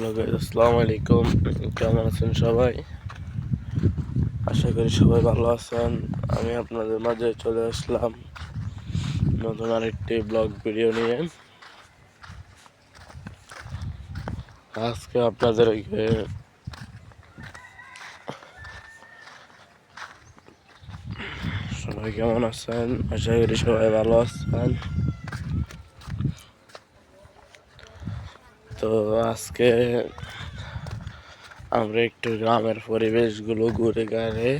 Hello guys আসসালামু আলাইকুম। কেমন আছেন সবাই? আশা করি সবাই ভালো আছেন। আমি আপনাদের মাঝে চলে আসলাম নতুন আরেকটি ব্লগ ভিডিও নিয়ে। আজকে আপনাদেরকে সবাই কেমন আছেন? আশা করি সবাই ভালো আছেন। তো আজকে আমরা একটু গ্রামের পরিবেশগুলো ঘুরে ঘাড়ে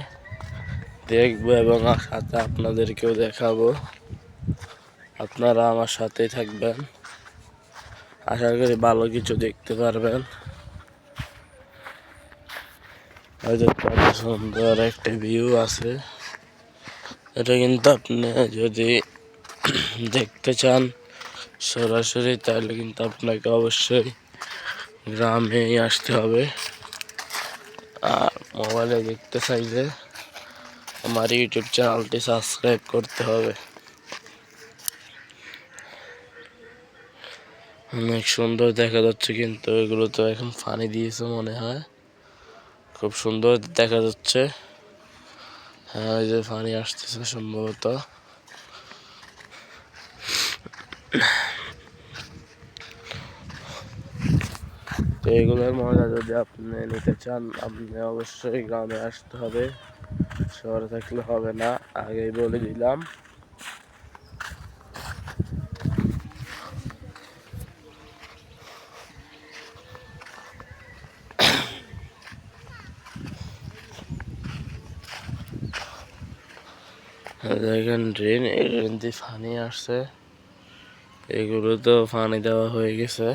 দেখব এবং সাথে আপনাদেরকেও দেখাবো। আপনারা আমার সাথেই থাকবেন। আশা করি ভালো কিছু দেখতে পারবেন। হয়তো কত সুন্দর একটা ভিউ আছে। এটা কিন্তু আপনি যদি দেখতে চান সরাসরি তাহলে কিন্তু আপনাকে অবশ্যই গ্রামেই আসতে হবে। আর মোবাইলে দেখতে চাইলে আমার ইউটিউব চ্যানেলটি সাবস্ক্রাইব করতে হবে। অনেক সুন্দর দেখা যাচ্ছে কিন্তু, এগুলো তো এখন পানি দিয়েছে মনে হয়। খুব সুন্দর দেখা যাচ্ছে। হ্যাঁ ওই যে পানি আসতেছে সম্ভবত। তো এগুলোর মজা যদি আপনি নিতে চান, আপনি অবশ্যই গ্রামে আসতে হবে। শহরে থাকলে হবে না, আগেই বলে দিলাম। দেখেন ড্রেন এই ড্রেন দিয়ে পানি আসছে। এগুলো তো পানি দেওয়া হয়ে গেছে।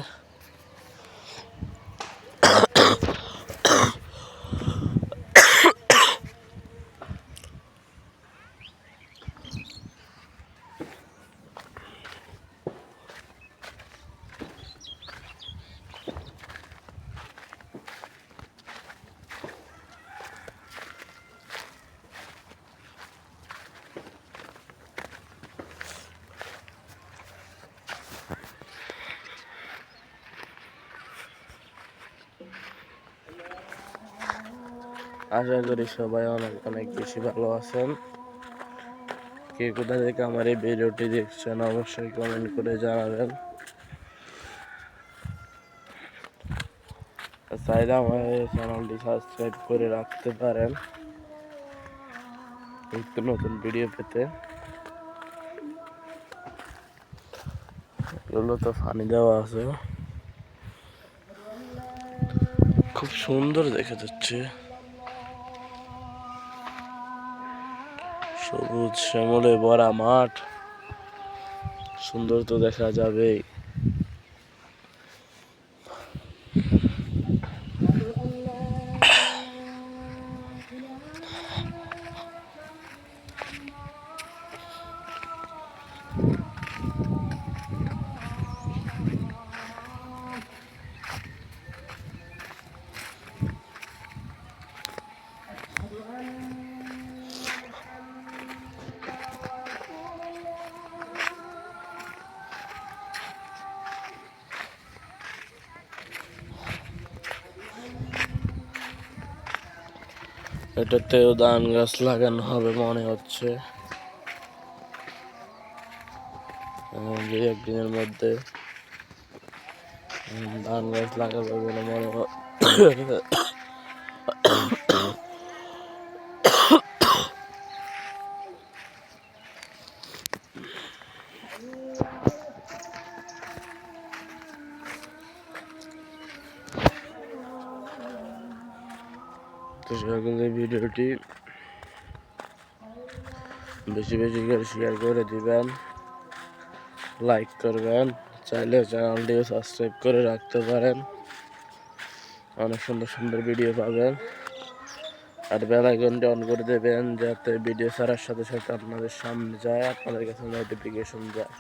আশা করি সবাই অনেক অনেক বেশি ভালো আছেন। কে কোথা থেকে আমার এই ভিডিওটি দেখছেন অবশ্যই কমেন্ট করে জানাবেন। চাইলে আমার এই চ্যানেলটি সাবস্ক্রাইব করে রাখতে পারেন। একটু নতুন ভিডিও পেতে। এগুলো তো ফানি দেওয়া আছে। খুব সুন্দর দেখা যাচ্ছে। সবুজ শ্যামলে ভরা মাঠ। সুন্দর তো দেখা যাবে এটাতেও ধান গাছ লাগানো হবে মনে হচ্ছে। যে একদিনের মধ্যে ধান গাছ লাগাবে বলে মনে হয় তো সকলে ভিডিওটি বেশি বেশি করে শেয়ার করে দিবেন লাইক করবেন, চাইলে চ্যানেলটিও সাবস্ক্রাইব করে রাখতে পারেন। অনেক সুন্দর সুন্দর ভিডিও পাবেন। আর বেল আইকনটি অন করে দেবেন, যাতে ভিডিও ছাড়ার সাথে সাথে আপনাদের সামনে যায়, আপনাদের কাছে নোটিফিকেশন যায়।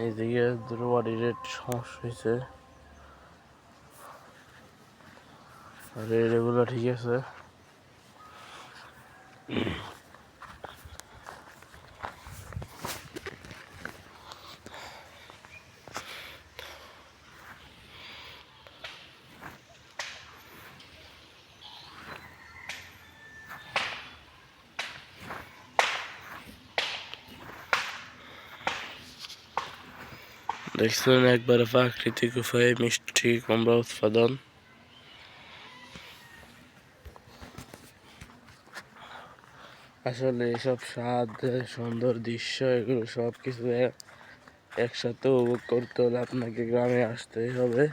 এইদিকে দুটো বাড়ির রেট সমস্যা হয়েছে। আর এগুলো ঠিক আছে। দেখছেন একবারে প্রাকৃতিক উপায়ে মিষ্টি কুমড়া উৎপাদন আসলে এসব স্বাদ, সুন্দর দৃশ্য, এগুলো সব কিছু এক- একসাথে উপভোগ করতে হলে আপনাকে গ্রামে আসতেই হবে।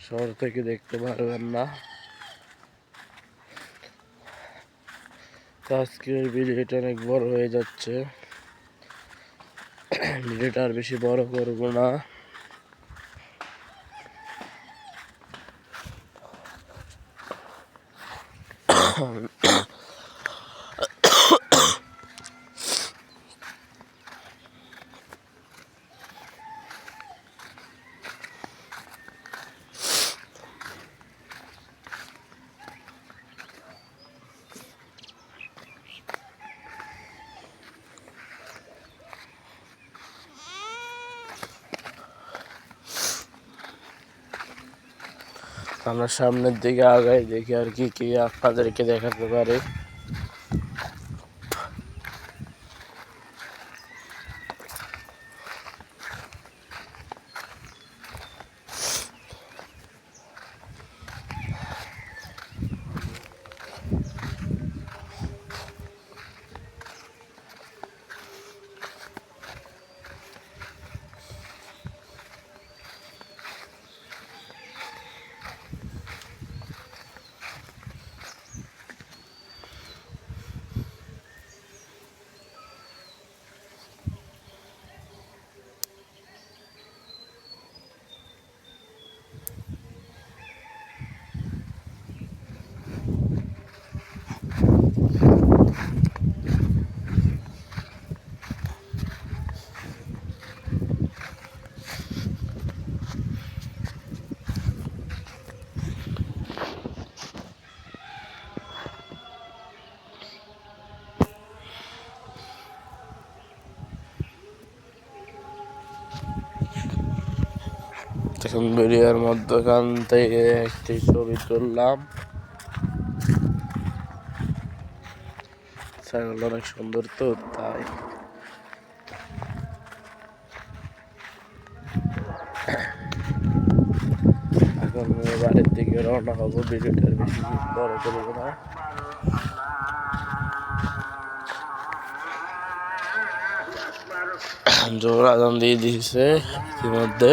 শহর থেকে দেখতে পারবেন না। আজকের ভিডিওটা অনেক বড় হয়ে যাচ্ছে। ভিডিওটা আর বেশি বড় করব না। আমরা সামনের দিকে আগাই দেখি আর কি কি আপনাদেরকে দেখাতে পারে। ভিডিওর মধ্যখান থেকে একটি ছবি তুললাম। ছাগল অনেক সুন্দর তো, তাই। এখন বাড়ির দিকে রওনা হব ভিডিওটা আর বেশি বড় করব না। জোর আজান দিয়ে দিয়েছে ইতিমধ্যে।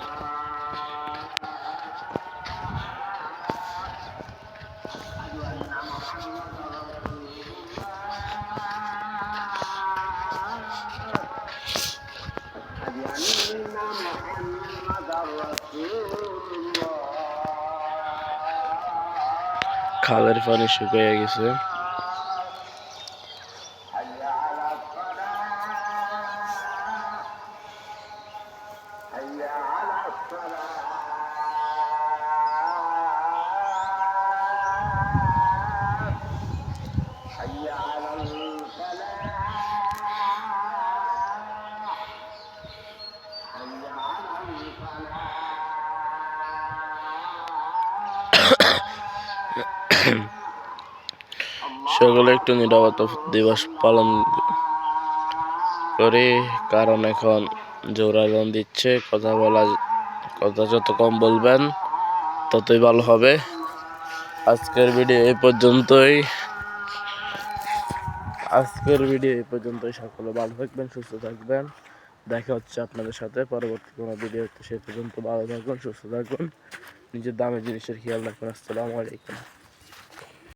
খালের পানি শুকিয়ে গেছে সকলে একটু নিরাপত্তা দিবস পালন করি, কারণ এখন জোরাজন দিচ্ছে, কথা বলা, কথা যত কম বলবেন, ততই ভালো হবে। আজকের ভিডিও এই পর্যন্তই। আজকের ভিডিও এই পর্যন্তই। সকলে ভালো থাকবেন, সুস্থ থাকবেন। দেখা হচ্ছে আপনাদের সাথে পরবর্তী কোনো ভিডিও সে পর্যন্ত ভালো থাকবেন সুস্থ থাকবেন নিজের দামি জিনিসের খেয়াল রাখবেন। আসসালামু আলাইকুম।